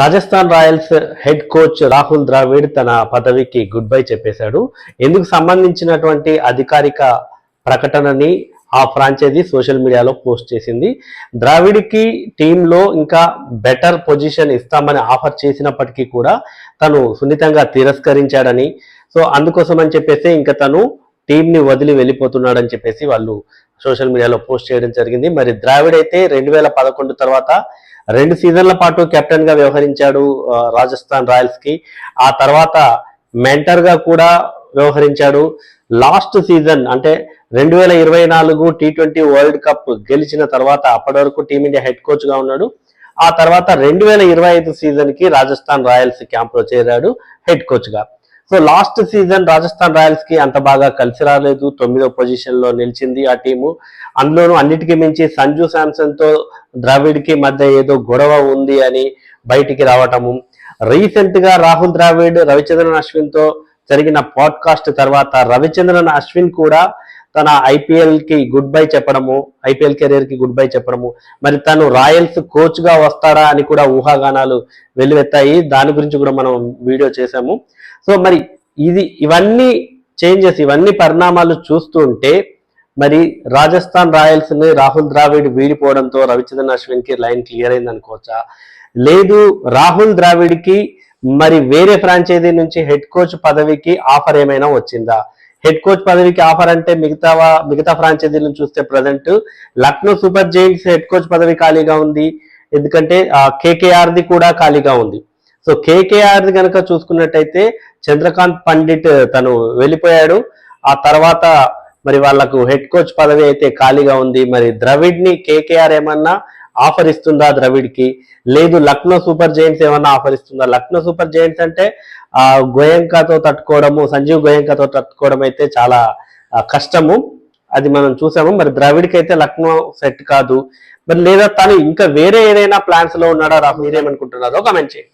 Rajasthan Royals head coach Rahul Dravid తన పదవికి good bye చెప్పేశాడు. ఎందుకు సంబంధించినటువంటి అధికారిక ప్రకటనని ఆ ఫ్రాంచైజీ సోషల్ మీడియాలో పోస్ట్ చేసింది. ద్రావిడ్కి టీంలో ఇంకా బెటర్ పొజిషన్ ఇస్తామని ఆఫర్ చేసినప్పటికీ కూడా తను సున్నితంగా తిరస్కరించాడని. సో అందుకోసం అని చెప్పేసి ఇంకా తను టీంని వదిలి వెళ్ళిపోతున్నాడని చెప్పేసి వాళ్ళు సోషల్ మీడియాలో పోస్ట్ చేయడం జరిగింది. మరి ద్రావిడ్ అయితే రెండు వేల పదకొండు తర్వాత రెండు సీజన్ల పాటు కెప్టెన్గా వ్యవహరించాడు రాజస్థాన్ రాయల్స్కి. ఆ తర్వాత మెంటర్గా కూడా వ్యవహరించాడు. లాస్ట్ సీజన్ అంటే రెండు వేల ఇరవై నాలుగు టీ ట్వంటీ వరల్డ్ కప్ గెలిచిన తర్వాత అప్పటి వరకు టీమిండియా హెడ్ కోచ్గా ఉన్నాడు. ఆ తర్వాత రెండు వేల ఇరవై ఐదు సీజన్కి రాజస్థాన్ రాయల్స్ క్యాంప్లో చేరాడు హెడ్ కోచ్గా. సో లాస్ట్ సీజన్ రాజస్థాన్ రాయల్స్కి అంత బాగా కలిసి రాలేదు. తొమ్మిదో పొజిషన్లో నిలిచింది ఆ టీము. అందులోనూ అన్నిటికీ మించి సంజు శాంసన్తో ద్రావిడ్కి మధ్య ఏదో గొడవ ఉంది అని బయటికి రావటము. రీసెంట్గా రాహుల్ ద్రావిడ్ రవిచంద్రన్ అశ్విన్తో జరిగిన పాడ్కాస్ట్ తర్వాత రవిచంద్రన్ అశ్విన్ కూడా తన ఐపీఎల్కి గుడ్ బై చెప్పడము ఐపీఎల్ కెరీర్కి గుడ్ బై చెప్పడము. మరి తను రాయల్స్ కోచ్గా అని కూడా ఊహాగానాలు వెల్లువెత్తాయి. దాని గురించి కూడా మనం వీడియో చేశాము. సో మరి ఇది ఇవన్నీ చేంజెస్ ఇవన్నీ పరిణామాలు చూస్తుంటే మరి రాజస్థాన్ రాయల్స్ని రాహుల్ ద్రావిడ్ వీడిపోవడంతో రవిచంద్రన్ అశ్విన్కి లైన్ క్లియర్ అయింది అనుకోవచ్చా? లేదు రాహుల్ ద్రావిడ్కి మరి వేరే ఫ్రాంచైజీ నుంచి హెడ్ కోచ్ పదవికి ఆఫర్ ఏమైనా వచ్చిందా? హెడ్ కోచ్ పదవికి ఆఫర్ అంటే మిగతా మిగతా ఫ్రాంచైజీలను చూస్తే present Lucknow Super Giants head coach పదవి ఖాళీగా ఉంది. ఎందుకంటే కేకేఆర్ ది కూడా ఖాళీగా ఉంది. సో కేకేఆర్ ది కనుక చూసుకున్నట్టయితే చంద్రకాంత్ పండిట్ తను వెళ్ళిపోయాడు. ఆ తర్వాత మరి వాళ్ళకు హెడ్ కోచ్ పదవి అయితే ఖాళీగా ఉంది. మరి ద్రవిడ్ని కేకేఆర్ ఏమన్నా ఆఫర్ ఇస్తుందా ద్రవిడ్కి? లేదు లక్నో సూపర్ జైంట్స్ ఏమన్నా ఆఫర్ ఇస్తుందా లక్నో సూపర్ జైంట్స్ అంటే ఆ గోయంకాతో తట్టుకోవడము సంజీవ్ గోయంకాతో తట్టుకోవడం అయితే చాలా కష్టము. అది మనం చూసాము. మరి ద్రావిడ్కి అయితే లక్నో సెట్ కాదు. మరి లేదా తను ఇంకా వేరే ఏదైనా ప్లాన్స్లో ఉన్నాడా? రా మీరేమనుకుంటున్నారో కమెంట్ చేయండి.